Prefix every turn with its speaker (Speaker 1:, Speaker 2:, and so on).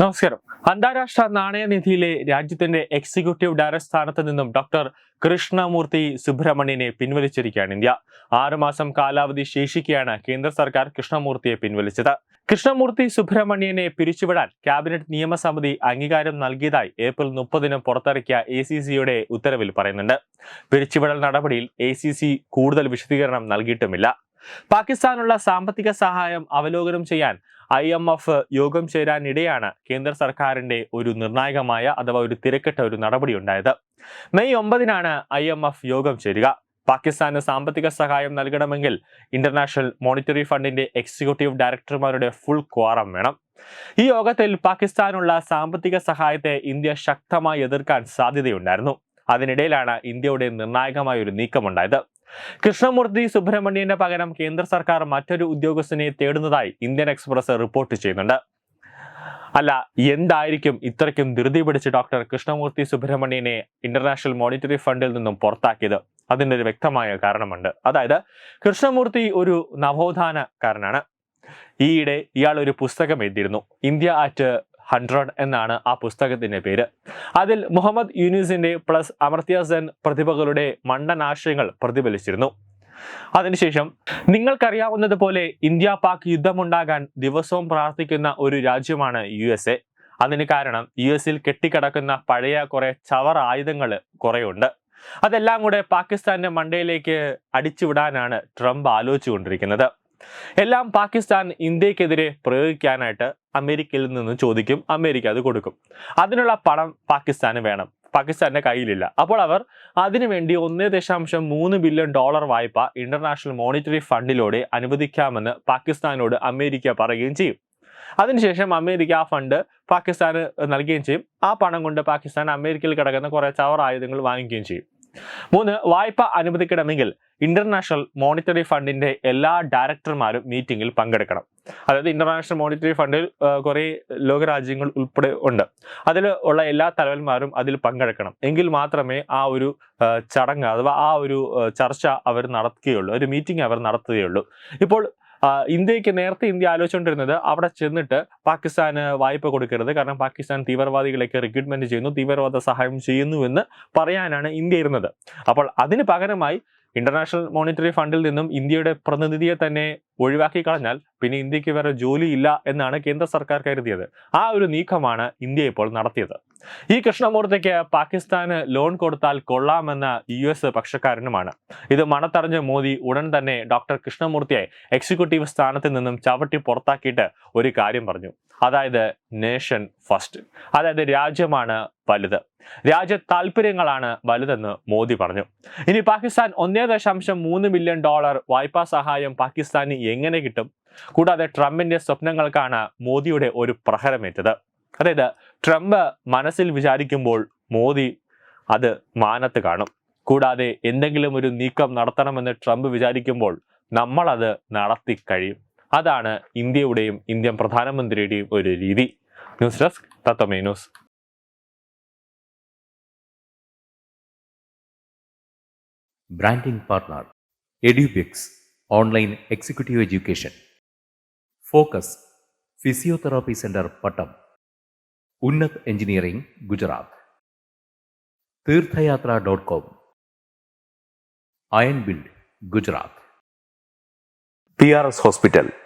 Speaker 1: നമസ്കാരം. അന്താരാഷ്ട്ര നാണയനിധിയിലെ രാജ്യത്തിന്റെ എക്സിക്യൂട്ടീവ് ഡയറക്ടർ സ്ഥാനത്ത് നിന്നും ഡോക്ടർ കൃഷ്ണമൂർത്തി സുബ്രഹ്മണ്യനെ പിൻവലിച്ചിരിക്കുകയാണ് ഇന്ത്യ. ആറുമാസം കാലാവധി ശേഷിക്കെയാണ് കേന്ദ്ര സർക്കാർ കൃഷ്ണമൂർത്തിയെ പിൻവലിച്ചത്. കൃഷ്ണമൂർത്തി സുബ്രഹ്മണ്യനെ പിരിച്ചുവിടാൻ ക്യാബിനറ്റ് നിയമസമിതി അംഗീകാരം നൽകിയതായി ഏപ്രിൽ മുപ്പതിന് പുറത്തിറക്കിയ എ സി സിയുടെ ഉത്തരവിൽ പറയുന്നുണ്ട്. പിരിച്ചുവിടൽ നടപടിയിൽ എ സി സി കൂടുതൽ വിശദീകരണം നൽകിയിട്ടുമില്ല. പാകിസ്ഥാനുള്ള സാമ്പത്തിക സഹായം അവലോകനം ചെയ്യാൻ ഐ എം എഫ് യോഗം ചേരാനിടെയാണ് കേന്ദ്ര സർക്കാരിന്റെ ഒരു നിർണായകമായ അഥവാ ഒരു തിരക്കിട്ട ഒരു നടപടി ഉണ്ടായത് മെയ് ഒമ്പതിനാണ് ഐ എം എഫ് യോഗം ചേരുക. പാകിസ്ഥാന് സാമ്പത്തിക സഹായം നൽകണമെങ്കിൽ ഇന്റർനാഷണൽ മോണിറ്ററി ഫണ്ടിന്റെ എക്സിക്യൂട്ടീവ് ഡയറക്ടർമാരുടെ ഫുൾ ക്വാറം വേണം. ഈ യോഗത്തിൽ പാകിസ്ഥാനുള്ള സാമ്പത്തിക സഹായത്തെ ഇന്ത്യ ശക്തമായി എതിർക്കാൻ സാധ്യതയുണ്ടായിരുന്നു. അതിനിടയിലാണ് ഇന്ത്യയുടെ നിർണായകമായ ഒരു നീക്കമുണ്ടായത്. കൃഷ്ണമൂർത്തി സുബ്രഹ്മണ്യന്റെ പകരം കേന്ദ്ര സർക്കാർ മറ്റൊരു ഉദ്യോഗസ്ഥനെ തേടുന്നതായി ഇന്ത്യൻ എക്സ്പ്രസ് റിപ്പോർട്ട് ചെയ്യുന്നുണ്ട്. അല്ല എന്തായിരിക്കും ഇത്രയ്ക്കും ധൃതി പിടിച്ച് ഡോക്ടർ കൃഷ്ണമൂർത്തി സുബ്രഹ്മണ്യനെ ഇന്റർനാഷണൽ മോണിറ്ററി ഫണ്ടിൽ നിന്നും പുറത്താക്കിയത്? അതിന്റെ ഒരു വ്യക്തമായ കാരണമുണ്ട്. അതായത് കൃഷ്ണമൂർത്തി ഒരു നവോത്ഥാനക്കാരനാണ്. ഈയിടെ ഇയാൾ ഒരു പുസ്തകം എഴുതിയിരുന്നു. ഇന്ത്യ അറ്റ് ഹൺഡ്രഡ് എന്നാണ് ആ പുസ്തകത്തിന്റെ പേര്. അതിൽ മുഹമ്മദ് യൂനിസിന്റെ പ്ലസ് അമർത്യ സെൻ പ്രതിഭകളുടെ മണ്ടനാശയങ്ങൾ പ്രതിഫലിച്ചിരുന്നു. അതിനുശേഷം നിങ്ങൾക്കറിയാവുന്നതുപോലെ ഇന്ത്യ പാക് യുദ്ധമുണ്ടാകാൻ ദിവസവും പ്രാർത്ഥിക്കുന്ന ഒരു രാജ്യമാണ് യു എസ് എ. അതിന് കാരണം യു എസിൽ കെട്ടിക്കിടക്കുന്ന പഴയ കുറെ ചവർ ആയുധങ്ങൾ കുറേയുണ്ട്. അതെല്ലാം കൂടെ പാകിസ്ഥാന്റെ മണ്ടയിലേക്ക് അടിച്ചുവിടാനാണ് ട്രംപ് ആലോചിച്ചുകൊണ്ടിരിക്കുന്നത്. എല്ലാം പാകിസ്ഥാൻ ഇന്ത്യക്കെതിരെ പ്രയോഗിക്കാനായിട്ട് അമേരിക്കയിൽ നിന്ന് ചോദിക്കും അമേരിക്ക അത് കൊടുക്കും. അതിനുള്ള പണം പാകിസ്ഥാന് വേണം. പാകിസ്ഥാന്റെ കയ്യിലില്ല. അപ്പോൾ അവർ അതിനുവേണ്ടി ഒന്നേ ദശാംശം മൂന്ന് ബില്യൺ ഡോളർ വായ്പ ഇന്റർനാഷണൽ മോണിറ്ററി ഫണ്ടിലൂടെ അനുവദിക്കാമെന്ന് പാകിസ്ഥാനോട് അമേരിക്ക പറയുകയും ചെയ്യും. അതിനുശേഷം അമേരിക്ക ആ ഫണ്ട് പാകിസ്ഥാന് നൽകുകയും ചെയ്യും. ആ പണം കൊണ്ട് പാകിസ്ഥാൻ അമേരിക്കയിൽ കിടക്കുന്ന കുറേ ചവർ ആയുധങ്ങൾ വാങ്ങിക്കുകയും ചെയ്യും. മൂന്ന് വായ്പ അനുവദിക്കണമെങ്കിൽ ഇന്റർനാഷണൽ മോണിറ്ററി ഫണ്ടിന്റെ എല്ലാ ഡയറക്ടർമാരും മീറ്റിംഗിൽ പങ്കെടുക്കണം. അതായത് ഇന്റർനാഷണൽ മോണിറ്ററി ഫണ്ടിൽ കുറേ ലോകരാജ്യങ്ങൾ ഉൾപ്പെടെ ഉണ്ട്. അതിൽ ഉള്ള എല്ലാ തലവന്മാരും അതിൽ പങ്കെടുക്കണം. എങ്കിൽ മാത്രമേ ആ ഒരു ചടങ്ങ് അഥവാ ആ ഒരു ചർച്ച അവർ നടത്തുകയുള്ളൂ. ഒരു മീറ്റിംഗ് അവർ നടത്തുകയുള്ളൂ. ഇപ്പോൾ ഇന്ത്യയ്ക്ക് നേരത്തെ ഇന്ത്യ ആലോചിച്ചുകൊണ്ടിരുന്നത് അവിടെ ചെന്നിട്ട് പാകിസ്ഥാന് വായ്പ കൊടുക്കരുത്. കാരണം പാകിസ്ഥാൻ തീവ്രവാദികളെയൊക്കെ റിക്രൂട്ട്മെന്റ് ചെയ്യുന്നു തീവ്രവാദ സഹായം ചെയ്യുന്നു എന്ന് പറയാനാണ് ഇന്ത്യ ഇരുന്നത്. അപ്പോൾ അതിന് പകരമായി ഇന്റർനാഷണൽ മോണിറ്ററി ഫണ്ടിൽ നിന്നും ഇന്ത്യയുടെ പ്രതിനിധിയെ തന്നെ ഒഴിവാക്കി കളഞ്ഞാൽ പിന്നെ ഇന്ത്യയ്ക്ക് വേറെ ജോലി ഇല്ല എന്നാണ് കേന്ദ്ര സർക്കാർ കരുതിയത്. ആ ഒരു നീക്കമാണ് ഇന്ത്യ ഇപ്പോൾ നടത്തിയത്. ഈ കൃഷ്ണമൂർത്തിക്ക് പാകിസ്ഥാന് ലോൺ കൊടുത്താൽ കൊള്ളാമെന്ന യു എസ് പക്ഷക്കാരനുമാണ്. ഇത് മണത്തറിഞ്ഞ മോദി ഉടൻ തന്നെ ഡോക്ടർ കൃഷ്ണമൂർത്തിയെ എക്സിക്യൂട്ടീവ് സ്ഥാനത്ത് നിന്നും ചവിട്ടി പുറത്താക്കിയിട്ട് ഒരു കാര്യം പറഞ്ഞു. അതായത് നേഷൻ ഫസ്റ്റ് അതായത് രാജ്യമാണ് വലുത്. രാജ്യ താല്പര്യങ്ങളാണ് വലുതെന്ന് മോദി പറഞ്ഞു. ഇനി പാകിസ്ഥാൻ ഒന്നേ ദശാംശം മൂന്ന് മില്യൺ ഡോളർ വായ്പാ സഹായം പാകിസ്ഥാന് എങ്ങനെ കിട്ടും? കൂടാതെ ട്രംപിന്റെ സ്വപ്നങ്ങൾക്കാണ് മോദിയുടെ ഒരു പ്രഹരമേറ്റത്. അതായത് ട്രംപ് മനസ്സിൽ വിചാരിക്കുമ്പോൾ മോദി അത് മാനത്ത് കാണും. കൂടാതെ എന്തെങ്കിലും ഒരു നീക്കം നടത്തണമെന്ന് ട്രംപ് വിചാരിക്കുമ്പോൾ നമ്മളത് നടത്തി കഴിയും. അതാണ് ഇന്ത്യയുടെയും ഇന്ത്യൻ പ്രധാനമന്ത്രിയുടെയും ഒരു രീതി. News desk Thathamme news.
Speaker 2: Branding partner Edubix online executive education. Focus physiotherapy centre Pattom. Unnath engineering Gujarat. Theerthayathra dot com. Iron build Gujarat. P R S hospital.